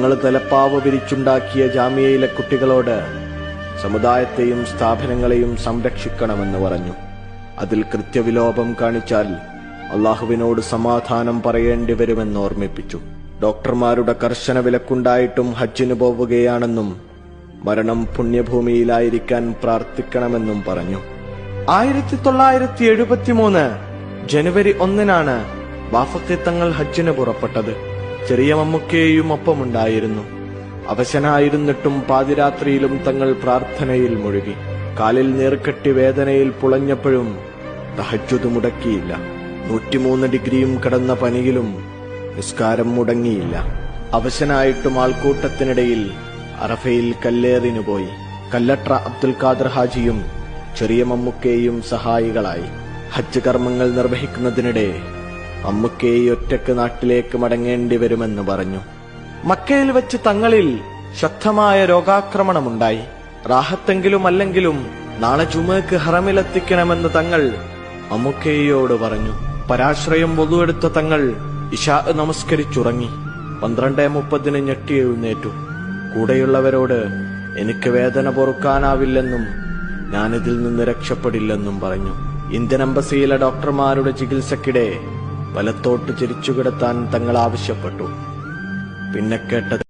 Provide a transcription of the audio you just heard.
നിങ്ങൾ തലപ്പാവ് വിരിച്ചുണ്ടാക്കിയ ജാമ്യയിലെ കുട്ടികളോട് സമുദായത്തെയും സ്ഥാപനങ്ങളെയും സംരക്ഷിക്കണമെന്ന് പറഞ്ഞു. അതിൽ കൃത്യവിലോപം കാണിച്ചാൽ അള്ളാഹുവിനോട് സമാധാനം പറയേണ്ടി വരുമെന്ന് ഓർമ്മിപ്പിച്ചു. ഡോക്ടർമാരുടെ കർശന വിലക്കുണ്ടായിട്ടും ഹജ്ജിന് പോവുകയാണെന്നും മരണം പുണ്യഭൂമിയിലായിരിക്കാൻ പ്രാർത്ഥിക്കണമെന്നും പറഞ്ഞു. ആയിരത്തി തൊള്ളായിരത്തി എഴുപത്തിമൂന്ന് ജനുവരി ഒന്നിനാണ് ബാഫത്തെ തങ്ങൾ ഹജ്ജിന് പുറപ്പെട്ടത്. ചെറിയ മമ്മുക്കേയും ഒപ്പമുണ്ടായിരുന്നു അവശനായിരുന്നിട്ടും പാതിരാത്രിയിലും തങ്ങൾ പ്രാർത്ഥനയിൽ മുഴുകി. കാലിൽ നീർക്കെട്ടി വേദനയിൽ പുളഞ്ഞപ്പോഴും തഹജ്ജുതു മുടക്കിയില്ല. നൂറ്റിമൂന്ന് ഡിഗ്രിയും കടന്ന പനിയിലും നിസ്കാരം മുടങ്ങിയില്ല. അവശനായിട്ടും ആൾക്കൂട്ടത്തിനിടയിൽ അറഫയിൽ കല്ലേറിനു പോയി. കല്ലട്ര അബ്ദുൽ ഖാദർ ഹാജിയും ചെറിയ മമ്മുക്കേയും സഹായികളായി. ഹജ്ജ് കർമ്മങ്ങൾ നിർവഹിക്കുന്നതിനിടെ മമ്മുക്കയെ ഒറ്റയ്ക്ക് നാട്ടിലേക്ക് മടങ്ങേണ്ടി വരുമെന്ന് പറഞ്ഞു. മക്കയിൽ വെച്ച് തങ്ങളിൽ ശക്തമായ രോഗാക്രമണമുണ്ടായി. റാഹത്തെങ്കിലും അല്ലെങ്കിലും നാളെ ചുമക്ക് ഹറമിലെത്തിക്കണമെന്ന് തങ്ങൾ അമ്മുക്കേയോട് പറഞ്ഞു. പരാശ്രയം പൊതുവെടുത്ത തങ്ങൾ ഇഷാ നമസ്കരിച്ചുറങ്ങി. പന്ത്രണ്ടേ മുപ്പതിന് ഞെട്ടി എഴുന്നേറ്റു. കൂടെയുള്ളവരോട് എനിക്ക് വേദന പൊറുക്കാനാവില്ലെന്നും ഞാനിതിൽ നിന്ന് രക്ഷപ്പെടില്ലെന്നും പറഞ്ഞു. ഇന്ത്യൻ എംബസിയിലെ ഡോക്ടർമാരുടെ ചികിത്സക്കിടെ വലത്തോട്ട് ചിരിച്ചുകിടത്താൻ തങ്ങൾ ആവശ്യപ്പെട്ടു. പിന്നെ കേട്ടത്